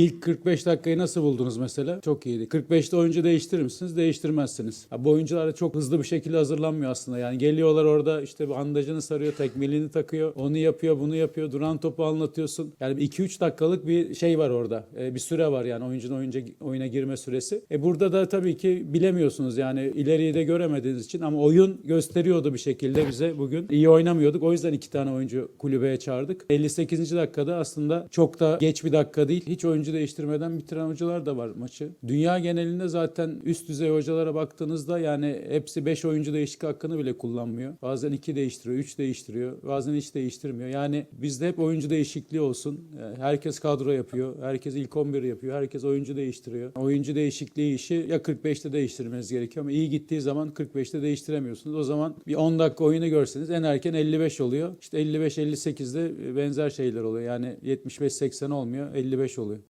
İlk 45 dakikayı nasıl buldunuz mesela? Çok iyiydi. 45'te oyuncu değiştirir misiniz? Değiştirmezsiniz. Ha, bu oyuncular da çok hızlı bir şekilde hazırlanmıyor aslında. Yani geliyorlar orada işte bandajını sarıyor, tekmelini takıyor, onu yapıyor, bunu yapıyor. Duran topu anlatıyorsun. Yani 2-3 dakikalık bir şey var orada. Ee, bir süre var yani oyuncunun oyunca, oyuna girme süresi. E burada da tabii ki bilemiyorsunuz yani ileriyi de göremediğiniz için ama oyun gösteriyordu bir şekilde bize bugün. İyi oynamıyorduk. O yüzden iki tane oyuncu kulübeye çağırdık. 58. dakikada aslında çok da geç bir dakika değil. Hiç oyuncu değiştirmeden bitiren hocalar da var maçı. Dünya genelinde zaten üst düzey hocalara baktığınızda yani hepsi 5 oyuncu değişiklik hakkını bile kullanmıyor. Bazen 2 değiştiriyor, 3 değiştiriyor. Bazen hiç değiştirmiyor. Yani bizde hep oyuncu değişikliği olsun. Yani Herkes kadro yapıyor. Herkes ilk 11 yapıyor. Herkes oyuncu değiştiriyor. Oyuncu değişikliği işi ya 45'te değiştirmeniz gerekiyor ama iyi gittiği zaman 45'te değiştiremiyorsunuz. O zaman bir 10 dakika oyunu görseniz en erken 55 oluyor. İşte 55-58'de benzer şeyler oluyor. Yani 75-80 olmuyor, 55 oluyor.